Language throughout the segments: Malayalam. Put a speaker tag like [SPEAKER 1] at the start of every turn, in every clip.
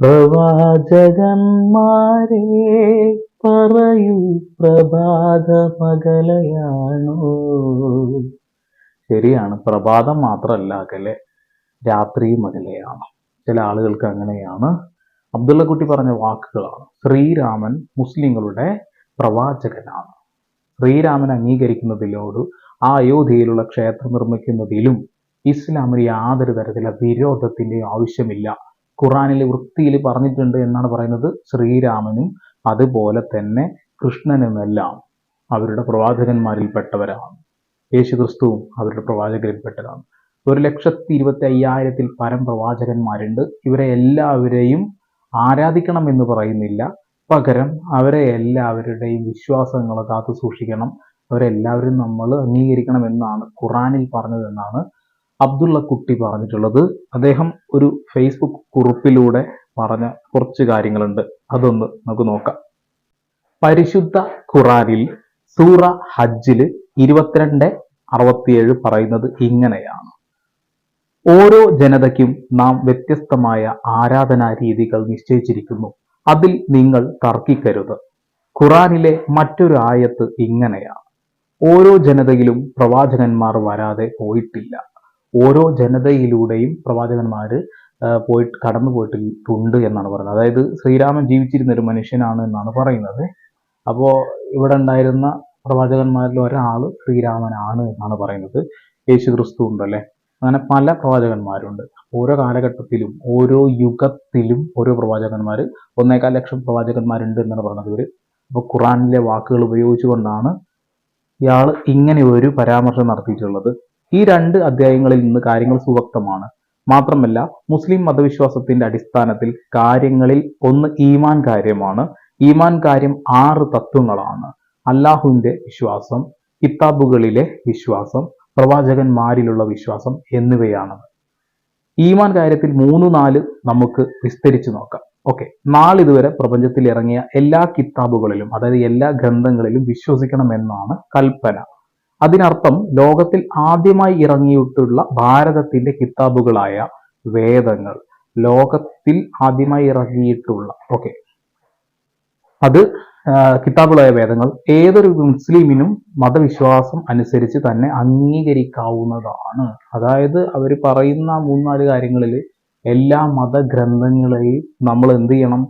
[SPEAKER 1] പ്രവാചകന്മാരെ പറയൂ പ്രഭാത മകലയാണോ ശരിയാണ് പ്രഭാതം മാത്രമല്ല അകലെ രാത്രി അകലെയാണ്. ചില ആളുകൾക്ക് അങ്ങനെയാണ്. അബ്ദുള്ള കുട്ടി പറഞ്ഞ വാക്കുകളാണ്. ശ്രീരാമൻ മുസ്ലിങ്ങളുടെ പ്രവാചകനാണ്. ശ്രീരാമൻ അംഗീകരിക്കുന്നതിലോട് ആ അയോധ്യയിലുള്ള ക്ഷേത്രം നിർമ്മിക്കുന്നതിലും ഇസ്ലാമിന് യാതൊരു തരത്തിലുള്ള വിരോധത്തിന്റെയും ആവശ്യമില്ല. ഖുറാനിൽ വൃത്തിയിൽ പറഞ്ഞിട്ടുണ്ട് എന്നാണ് പറയുന്നത് ശ്രീരാമനും അതുപോലെ തന്നെ കൃഷ്ണനുമെല്ലാം അവരുടെ പ്രവാചകന്മാരിൽപ്പെട്ടവരാണ്. യേശുക്രിസ്തുവും അവരുടെ പ്രവാചകരിൽപ്പെട്ടതാണ്. ഒരു ലക്ഷത്തി ഇരുപത്തി അയ്യായിരത്തിൽ പരം പ്രവാചകന്മാരുണ്ട്. ഇവരെ എല്ലാവരെയും ആരാധിക്കണം എന്ന് പറയുന്നില്ല. പകരം അവരെ എല്ലാവരുടെയും വിശ്വാസങ്ങൾ കാത്തു സൂക്ഷിക്കണം അവരെല്ലാവരും നമ്മൾ അംഗീകരിക്കണം എന്നാണ് ഖുറാനിൽ പറഞ്ഞതെന്നാണ് അബ്ദുള്ള കുട്ടി പറഞ്ഞിട്ടുള്ളത്. അദ്ദേഹം ഒരു ഫേസ്ബുക്ക് കുറിപ്പിലൂടെ പറഞ്ഞ കുറച്ച് കാര്യങ്ങളുണ്ട്. അതൊന്ന് നമുക്ക് നോക്കാം. പരിശുദ്ധ ഖുറാനിൽ സൂറ ഹജ്ജിൽ ഇരുപത്തിരണ്ട് അറുപത്തിയേഴ് പറയുന്നത് ഇങ്ങനെയാണ്. ഓരോ ജനതയ്ക്കും നാം വ്യത്യസ്തമായ ആരാധനാ രീതികൾ നിശ്ചയിച്ചിരിക്കുന്നു. അതിൽ നിങ്ങൾ തർക്കിക്കരുത്. ഖുറാനിലെ മറ്റൊരു ആയത്ത് ഇങ്ങനെയാണ്. ഓരോ ജനതയിലും പ്രവാചകന്മാർ വരാതെ പോയിട്ടില്ല. ഓരോ ജനതയിലൂടെയും പ്രവാചകന്മാർ പോയിട്ട് കടന്നു പോയിട്ടുണ്ട് എന്നാണ് പറയുന്നത്. അതായത് ശ്രീരാമൻ ജീവിച്ചിരുന്ന ഒരു മനുഷ്യനാണ് എന്നാണ് പറയുന്നത്. അപ്പോൾ ഇവിടെ ഉണ്ടായിരുന്ന പ്രവാചകന്മാരിൽ ഒരാൾ ശ്രീരാമനാണ് എന്നാണ് പറയുന്നത്. യേശു ക്രിസ്തു ഉണ്ടല്ലേ? അങ്ങനെ പല പ്രവാചകന്മാരുണ്ട്. ഓരോ കാലഘട്ടത്തിലും ഓരോ യുഗത്തിലും ഓരോ പ്രവാചകന്മാർ ഒന്നേകാൽ ലക്ഷം പ്രവാചകന്മാരുണ്ട് എന്നാണ് പറയുന്നത് ഇവർ അപ്പോൾ ഖുറാനിലെ വാക്കുകൾ ഉപയോഗിച്ചുകൊണ്ടാണ് ഇയാൾ ഇങ്ങനെ ഒരു പരാമർശം നടത്തിയിട്ടുള്ളത്. ഈ രണ്ട് അധ്യായങ്ങളിൽ നിന്ന് കാര്യങ്ങൾ സുവക്തമാണ്. മാത്രമല്ല മുസ്ലിം മതവിശ്വാസത്തിന്റെ അടിസ്ഥാനത്തിൽ കാര്യങ്ങളിൽ ഒന്ന് ഈമാൻ കാര്യമാണ്. ഈമാൻ കാര്യം ആറ് തത്വങ്ങളാണ്. അള്ളാഹുവിന്റെ വിശ്വാസം കിതാബുകളിലെ വിശ്വാസം പ്രവാചകന്മാരിലുള്ള വിശ്വാസം എന്നിവയാണ്. ഈമാൻ കാര്യത്തിൽ മൂന്ന് നാല് നമുക്ക് വിസ്തരിച്ചു നോക്കാം. ഓക്കെ. നാളിതുവരെ പ്രപഞ്ചത്തിൽ ഇറങ്ങിയ എല്ലാ കിതാബുകളിലും അതായത് എല്ലാ ഗ്രന്ഥങ്ങളിലും വിശ്വസിക്കണമെന്നാണ് കൽപ്പന. അതിനർത്ഥം ലോകത്തിൽ ആദ്യമായി ഇറങ്ങിയിട്ടുള്ള ഭാരതത്തിന്റെ കിതാബുകളായ വേദങ്ങൾ ലോകത്തിൽ ആദ്യമായി ഇറങ്ങിയിട്ടുള്ള ഓക്കെ അത് കിതാബുകളായ വേദങ്ങൾ ഏതൊരു മുസ്ലിമിനും മതവിശ്വാസം അനുസരിച്ച് തന്നെ അംഗീകരിക്കാവുന്നതാണ്. അതായത് അവർ പറയുന്ന മൂന്നാൽ കാര്യങ്ങളിൽ എല്ലാ മതഗ്രന്ഥങ്ങളെയും നമ്മൾ എന്ത് ചെയ്യണം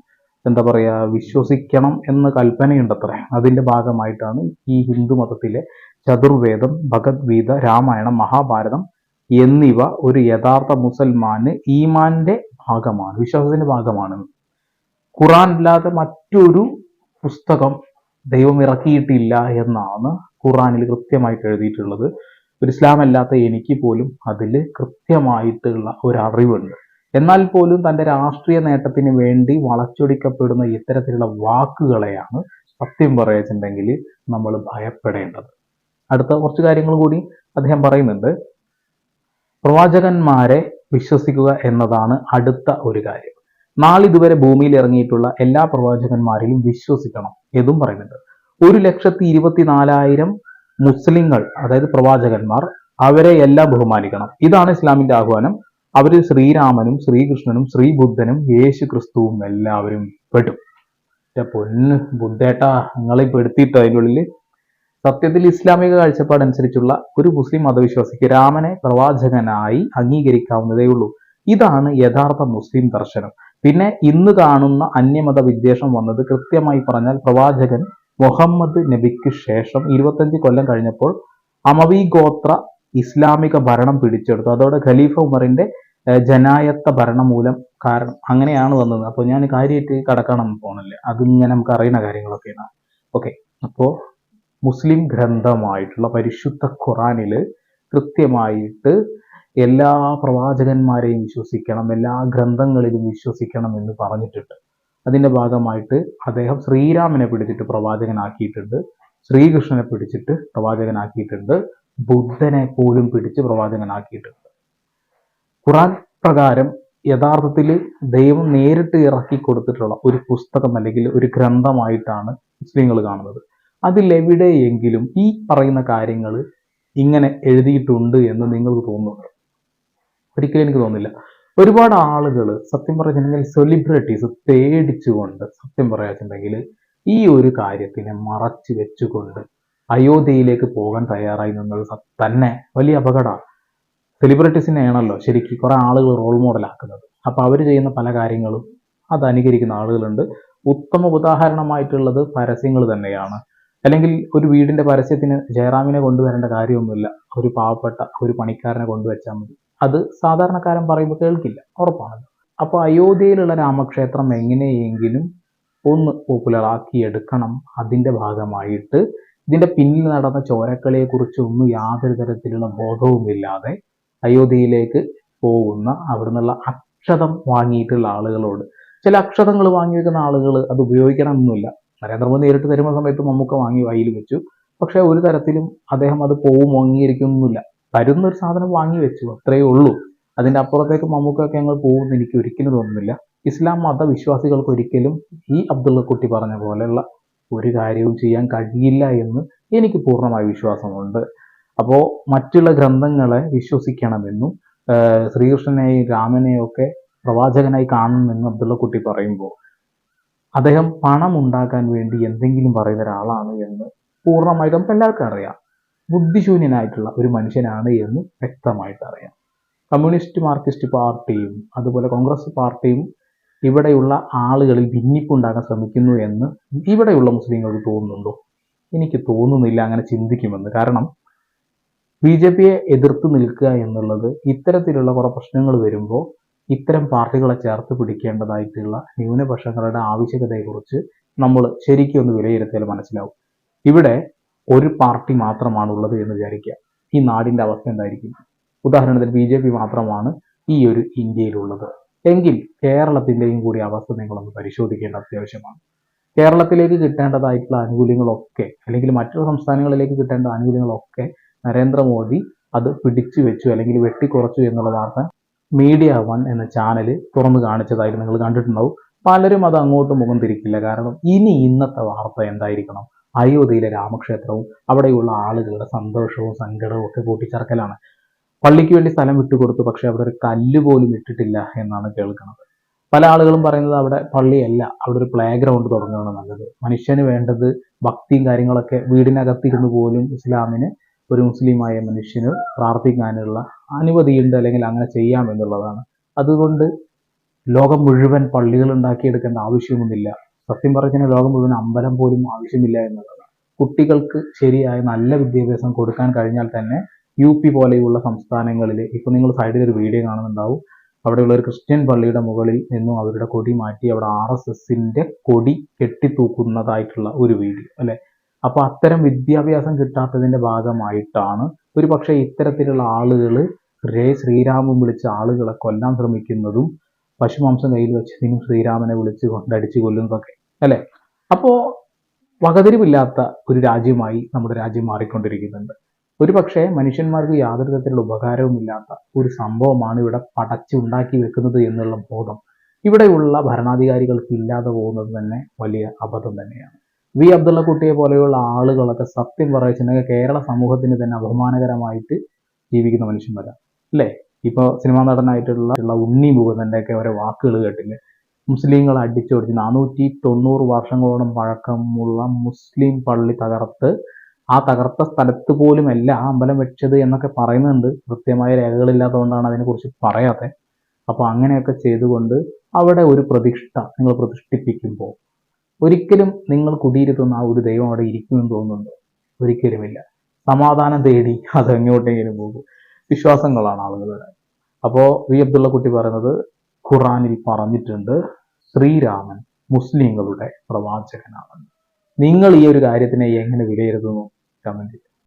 [SPEAKER 1] എന്താ പറയുക വിശ്വസിക്കണം എന്ന് കൽപ്പനയുണ്ടത്രേ. അതിന്റെ ഭാഗമായിട്ടാണ് ഈ ഹിന്ദു മതത്തിലെ ചതുർവേദം ഭഗവത്ഗീത രാമായണം മഹാഭാരതം എന്നിവ ഒരു യഥാർത്ഥ മുസൽമാന് ഈമാന്റെ ഭാഗമാണ് വിശ്വാസത്തിന്റെ ഭാഗമാണ്. ഖുറാൻ ഇല്ലാതെ മറ്റൊരു പുസ്തകം ദൈവം ഇറക്കിയിട്ടില്ല എന്നാണ് ഖുറാനിൽ കൃത്യമായിട്ട് എഴുതിയിട്ടുള്ളത്. ഒരു ഇസ്ലാം അല്ലാത്ത എനിക്ക് പോലും അതിൽ കൃത്യമായിട്ടുള്ള ഒരു അറിവുണ്ട്. എന്നാൽ പോലും തന്റെ രാഷ്ട്രീയ നേട്ടത്തിന് വേണ്ടി വളച്ചൊടിക്കപ്പെടുന്ന ഇത്തരത്തിലുള്ള വാക്കുകളെയാണ് സത്യം പറയുന്നുണ്ടെങ്കിൽ നമ്മൾ ഭയപ്പെടേണ്ടത്. അടുത്ത കുറച്ച് കാര്യങ്ങൾ കൂടി അദ്ദേഹം പറയുന്നുണ്ട്. പ്രവാചകന്മാരെ വിശ്വസിക്കുക എന്നതാണ് അടുത്ത ഒരു കാര്യം. നാളിതുവരെ ഭൂമിയിൽ ഇറങ്ങിയിട്ടുള്ള എല്ലാ പ്രവാചകന്മാരെയും വിശ്വസിക്കണം എന്നും പറയുന്നുണ്ട്. ഒരു ലക്ഷത്തി ഇരുപത്തിനാലായിരം മുസ്ലിങ്ങൾ അതായത് പ്രവാചകന്മാർ അവരെ എല്ലാം ബഹുമാനിക്കണം. ഇതാണ് ഇസ്ലാമിന്റെ ആഹ്വാനം. അവരിൽ ശ്രീരാമനും ശ്രീകൃഷ്ണനും ശ്രീബുദ്ധനും യേശു ക്രിസ്തുവും എല്ലാവരും പെടും. പൊന്ന് ബുദ്ധേട്ടാ നിങ്ങളെ പെടുത്തിയിട്ട് അതിന്റെ ഉള്ളിൽ സത്യത്തിൽ ഇസ്ലാമിക കാഴ്ചപ്പാട് അനുസരിച്ചുള്ള ഒരു മുസ്ലിം മതവിശ്വാസിക്ക് രാമനെ പ്രവാചകനായി അംഗീകരിക്കാവുന്നതേയുള്ളൂ ഇതാണ് യഥാർത്ഥ മുസ്ലിം ദർശനം. പിന്നെ ഇന്ന് കാണുന്ന അന്യമത വിദ്വേഷം വന്നത് കൃത്യമായി പറഞ്ഞാൽ പ്രവാചകൻ മുഹമ്മദ് നബിക്ക് ശേഷം ഇരുപത്തഞ്ച് കൊല്ലം കഴിഞ്ഞപ്പോൾ അമവി ഗോത്ര ഇസ്ലാമിക ഭരണം പിടിച്ചെടുത്തു. അതോടെ ഖലീഫ ഉമറിന്റെ ജനായത്ത ഭരണം മൂലം കാരണം അങ്ങനെയാണ് വന്നത്. അപ്പോൾ ഞാൻ കാര്യമായിട്ട് കടക്കണം പോണില്ല. അതിങ്ങനെ നമുക്ക് അറിയുന്ന കാര്യങ്ങളൊക്കെയാണ്. ഓക്കെ. അപ്പോൾ മുസ്ലിം ഗ്രന്ഥമായിട്ടുള്ള പരിശുദ്ധ ഖുറാനിൽ കൃത്യമായിട്ട് എല്ലാ പ്രവാചകന്മാരെയും വിശ്വസിക്കണം എല്ലാ ഗ്രന്ഥങ്ങളിലും വിശ്വസിക്കണം എന്ന് പറഞ്ഞിട്ടുണ്ട്. അതിന്റെ ഭാഗമായിട്ട് അദ്ദേഹം ശ്രീരാമനെ പിടിച്ചിട്ട് പ്രവാചകനാക്കിയിട്ടുണ്ട് ശ്രീകൃഷ്ണനെ പിടിച്ചിട്ട് പ്രവാചകനാക്കിയിട്ടുണ്ട് ബുദ്ധനെ പോലും പിടിച്ച് പ്രവാചകനാക്കിയിട്ടുണ്ട്. ഖുറാൻ പ്രകാരം യഥാർത്ഥത്തിൽ ദൈവം നേരിട്ട് ഇറക്കി കൊടുത്തിട്ടുള്ള ഒരു പുസ്തകം അല്ലെങ്കിൽ ഒരു ഗ്രന്ഥമായിട്ടാണ് മുസ്ലിങ്ങൾ കാണുന്നത്. അതിലെവിടെയെങ്കിലും ഈ പറയുന്ന കാര്യങ്ങൾ ഇങ്ങനെ എഴുതിയിട്ടുണ്ട് എന്ന് നിങ്ങൾക്ക് തോന്നുന്നുണ്ടോ? ഒരിക്കലും എനിക്ക് തോന്നുന്നില്ല. ഒരുപാട് ആളുകൾ സത്യം പറഞ്ഞിട്ടുണ്ടെങ്കിൽ സെലിബ്രിറ്റീസ് പേടിച്ചുകൊണ്ട് സത്യം പറയാച്ചിട്ടുണ്ടെങ്കിൽ ഈ ഒരു കാര്യത്തിനെ മറച്ചു വെച്ചുകൊണ്ട് അയോധ്യയിലേക്ക് പോകാൻ തയ്യാറായി നിന്നത് തന്നെ വലിയ അപകടമാണ്. സെലിബ്രിറ്റീസിനെയാണല്ലോ ശരിക്കും കുറെ ആളുകൾ റോൾ മോഡലാക്കുന്നത് അപ്പൊ അവർ ചെയ്യുന്ന പല കാര്യങ്ങളും അത് അനുകരിക്കുന്ന ആളുകളുണ്ട്. ഉത്തമ ഉദാഹരണമായിട്ടുള്ളത് പരസ്യങ്ങൾ തന്നെയാണ്. അല്ലെങ്കിൽ ഒരു വീടിന്റെ പരസ്യത്തിന് ജയറാമിനെ കൊണ്ടുവരേണ്ട കാര്യമൊന്നുമില്ല. ഒരു പാവപ്പെട്ട ഒരു പണിക്കാരനെ കൊണ്ടുവച്ചാൽ മതി. അത് സാധാരണക്കാരൻ പറയുമ്പോൾ കേൾക്കില്ല. ഉറപ്പാണല്ലോ അപ്പോൾ അയോധ്യയിലുള്ള രാമക്ഷേത്രം എങ്ങനെയെങ്കിലും ഒന്ന് പോപ്പുലറാക്കി എടുക്കണം. അതിന്റെ ഭാഗമായിട്ട് ഇതിന്റെ പിന്നിൽ നടന്ന ചോരക്കളിയെക്കുറിച്ച് ഒന്നും യാതൊരു തരത്തിലുള്ള ബോധവുമില്ലാതെ അയോധ്യയിലേക്ക് പോകുന്ന അവിടെ നിന്നുള്ള അക്ഷതം വാങ്ങിയിട്ടുള്ള ആളുകളോട്. ചില അക്ഷതങ്ങൾ വാങ്ങി വെക്കുന്ന ആളുകൾ അത് ഉപയോഗിക്കണമെന്നില്ല നരേന്ദ്രമോദി നേരിട്ട് തരുന്ന സമയത്ത് മമ്മൂക്ക വാങ്ങി വായിൽ വെച്ചു. പക്ഷേ ഒരു തരത്തിലും അദ്ദേഹം അത് പോവും അംഗീകരിക്കുന്നില്ല തരുന്ന ഒരു സാധനം വാങ്ങി വെച്ചു അത്രയേ ഉള്ളൂ. അതിന്റെ അപ്പുറത്തേക്ക് മമ്മൂക്കൊക്കെ ഞങ്ങൾ പോകുമെന്ന് എനിക്ക് ഒരിക്കലും തോന്നുന്നില്ല. ഇസ്ലാം മതവിശ്വാസികൾക്ക് ഒരിക്കലും ഈ അബ്ദുള്ള കുട്ടി പറഞ്ഞ പോലെയുള്ള ഒരു കാര്യവും ചെയ്യാൻ കഴിയില്ല എന്ന് എനിക്ക് പൂർണമായ വിശ്വാസമുണ്ട്. അപ്പോൾ മറ്റുള്ള ഗ്രന്ഥങ്ങളെ വിശ്വസിക്കണമെന്നും ശ്രീകൃഷ്ണനെയും രാമനെയും ഒക്കെ പ്രവാചകനായി കാണണമെന്നും അബ്ദുള്ള കുട്ടി പറയുമ്പോൾ അദ്ദേഹം പണം ഉണ്ടാക്കാൻ വേണ്ടി എന്തെങ്കിലും പറയുന്ന ഒരാളാണ് എന്ന് പൂർണമായിട്ട് എല്ലാവർക്കും അറിയാം. ബുദ്ധിശൂന്യനായിട്ടുള്ള ഒരു മനുഷ്യനാണ് എന്ന് വ്യക്തമായിട്ട് അറിയാം. കമ്മ്യൂണിസ്റ്റ് മാർക്സിസ്റ്റ് പാർട്ടിയും അതുപോലെ കോൺഗ്രസ് പാർട്ടിയും ഇവിടെയുള്ള ആളുകളിൽ ഭിന്നിപ്പുണ്ടാക്കാൻ ശ്രമിക്കുന്നു എന്ന് ഇവിടെയുള്ള മുസ്ലിങ്ങൾക്ക് തോന്നുന്നുണ്ടോ? എനിക്ക് തോന്നുന്നില്ല അങ്ങനെ ചിന്തിക്കുമെന്ന്. കാരണം ബി ജെ പിയെ എതിർത്ത് നിൽക്കുക എന്നുള്ളത് ഇത്തരത്തിലുള്ള കുറെ പ്രശ്നങ്ങൾ വരുമ്പോൾ ഇത്തരം പാർട്ടികളെ ചേർത്ത് പിടിക്കേണ്ടതായിട്ടുള്ള ന്യൂനപക്ഷങ്ങളുടെ ആവശ്യകതയെക്കുറിച്ച് നമ്മൾ ശരിക്കും ഒന്ന് വിലയിരുത്തിയാൽ മനസ്സിലാവും. ഇവിടെ ഒരു പാർട്ടി മാത്രമാണുള്ളത് എന്ന് വിചാരിക്കുക. ഈ നാടിന്റെ അവസ്ഥ എന്തായിരിക്കും? ഉദാഹരണത്തിന് ബി ജെ പി മാത്രമാണ് ഈ ഒരു ഇന്ത്യയിലുള്ളത്. എങ്കിൽ കേരളത്തിന്റെയും കൂടി അവസ്ഥ നിങ്ങളൊന്ന് പരിശോധിക്കേണ്ട അത്യാവശ്യമാണ്. കേരളത്തിലേക്ക് കിട്ടേണ്ടതായിട്ടുള്ള ആനുകൂല്യങ്ങളൊക്കെ അല്ലെങ്കിൽ മറ്റു സംസ്ഥാനങ്ങളിലേക്ക് കിട്ടേണ്ട ആനുകൂല്യങ്ങളൊക്കെ നരേന്ദ്രമോദി അത് പിടിച്ചു വെച്ചു അല്ലെങ്കിൽ വെട്ടിക്കുറച്ചു എന്നുള്ള വാർത്ത മീഡിയ വൺ എന്ന ചാനൽ തുറന്നു കാണിച്ചതായിട്ട് നിങ്ങൾ കണ്ടിട്ടുണ്ടാവും. പലരും അത് അങ്ങോട്ട് മുഖം തിരിക്കില്ല. കാരണം ഇനി ഇന്നത്തെ വാർത്ത എന്തായിരിക്കണം? അയോധ്യയിലെ രാമക്ഷേത്രവും അവിടെയുള്ള ആളുകളുടെ സന്തോഷവും സങ്കടവും ഒക്കെ കൂട്ടിച്ചേർക്കലാണ്. പള്ളിക്ക് വേണ്ടി സ്ഥലം വിട്ടുകൊടുത്തു പക്ഷെ അവിടെ ഒരു കല്ല് പോലും ഇട്ടിട്ടില്ല എന്നാണ് കേൾക്കുന്നത്. പല ആളുകളും പറയുന്നത് അവിടെ പള്ളിയല്ല അവിടെ ഒരു പ്ലേ ഗ്രൗണ്ട് തുടങ്ങുകയാണ് നല്ലത്. മനുഷ്യന് വേണ്ടത് ഭക്തിയും കാര്യങ്ങളൊക്കെ വീടിനകത്തിരുന്ന് പോലും ഇസ്ലാമിന് ഒരു മുസ്ലിമായ മനുഷ്യന് പ്രാർത്ഥിക്കാനുള്ള അനുമതിയുണ്ട് അല്ലെങ്കിൽ അങ്ങനെ ചെയ്യാം എന്നുള്ളതാണ്. അതുകൊണ്ട് ലോകം മുഴുവൻ പള്ളികൾ ഉണ്ടാക്കിയെടുക്കേണ്ട ആവശ്യമൊന്നുമില്ല. സത്യം പറഞ്ഞാൽ ലോകം മുഴുവൻ അമ്പലം പോലും ആവശ്യമില്ല എന്നുള്ളതാണ്. കുട്ടികൾക്ക് ശരിയായ നല്ല വിദ്യാഭ്യാസം കൊടുക്കാൻ കഴിഞ്ഞാൽ തന്നെ യു പി പോലെയുള്ള സംസ്ഥാനങ്ങളിൽ ഇപ്പൊ നിങ്ങൾ സൈഡിൽ ഒരു വീഡിയോ കാണുന്നുണ്ടാവും. അവിടെയുള്ള ഒരു ക്രിസ്ത്യൻ പള്ളിയുടെ മുകളിൽ നിന്നും അവരുടെ കൊടി മാറ്റി അവിടെ ആർ എസ് എസിന്റെ കൊടി കെട്ടിത്തൂക്കുന്നതായിട്ടുള്ള ഒരു വീഡിയോ അല്ലെ? അപ്പോൾ അത്തരം വിദ്യാഭ്യാസം കിട്ടാത്തതിന്റെ ഭാഗമായിട്ടാണ് ഒരു പക്ഷേ ഇത്തരത്തിലുള്ള ആളുകൾ രേ ശ്രീരാമൻ വിളിച്ച ആളുകളെ കൊല്ലാൻ ശ്രമിക്കുന്നതും പശുമാംസം കയ്യിൽ വെച്ചതിനും ശ്രീരാമനെ വിളിച്ച് കൊണ്ടടിച്ച് കൊല്ലുന്നതൊക്കെ അല്ലേ? അപ്പോ വകതിരിവില്ലാത്ത ഒരു രാജ്യമായി നമ്മുടെ രാജ്യം മാറിക്കൊണ്ടിരിക്കുന്നുണ്ട്. ഒരു പക്ഷേ മനുഷ്യന്മാർക്ക് യാതൊരു തരത്തിലുള്ള ഉപകാരവുമില്ലാത്ത ഒരു സംഭവമാണ് ഇവിടെ പടച്ചുണ്ടാക്കി വെക്കുന്നത് എന്നുള്ള ബോധം ഇവിടെയുള്ള ഭരണാധികാരികൾക്ക് ഇല്ലാതെ പോകുന്നത് തന്നെ വലിയ അബദ്ധം തന്നെയാണ്. വി അബ്ദുള്ള കുട്ടിയെ പോലെയുള്ള ആളുകളൊക്കെ സത്യം പറയുന്നുണ്ടെങ്കിൽ കേരള സമൂഹത്തിന് തന്നെ അപമാനകരമായിട്ട് ജീവിക്കുന്ന മനുഷ്യന്മാരാണ് അല്ലേ? ഇപ്പൊ സിനിമാ നടനായിട്ടുള്ള ഉണ്ണി മുകുന്ദന്റെ ഒക്കെ ഓരോ വാക്കുകൾ കേട്ടില്ലേ? മുസ്ലിങ്ങൾ അടിച്ചോടിച്ച് നാനൂറ്റി തൊണ്ണൂറ് വർഷങ്ങളോളം പഴക്കമുള്ള മുസ്ലിം പള്ളി തകർത്ത് ആ തകർത്ത സ്ഥലത്ത് പോലുമല്ല ആ അമ്പലം വെച്ചത് എന്നൊക്കെ പറയുന്നുണ്ട്. കൃത്യമായ രേഖകളില്ലാത്തതുകൊണ്ടാണ് അതിനെക്കുറിച്ച് പറയാത്തെ. അപ്പോൾ അങ്ങനെയൊക്കെ ചെയ്തുകൊണ്ട് അവിടെ ഒരു പ്രതിഷ്ഠ നിങ്ങൾ പ്രതിഷ്ഠിപ്പിക്കുമ്പോൾ ഒരിക്കലും നിങ്ങൾ കുടിയിരുത്തുന്ന ആ ഒരു ദൈവം അവിടെ ഇരിക്കുമെന്ന് തോന്നുന്നുണ്ട്. ഒരിക്കലുമില്ല. സമാധാനം തേടി അത് എങ്ങോട്ടെങ്കിലും പോകും. വിശ്വാസങ്ങളാണ് ആളുകളുടെ അപ്പോ വി. അബ്ദുള്ള കുട്ടി പറയുന്നത് ഖുറാനിൽ പറഞ്ഞിട്ടുണ്ട് ശ്രീരാമൻ മുസ്ലിങ്ങളുടെ പ്രവാചകനാണ് നിങ്ങൾ ഈ ഒരു കാര്യത്തിനെ എങ്ങനെ വിലയിരുത്തുന്നു? കമന്റ്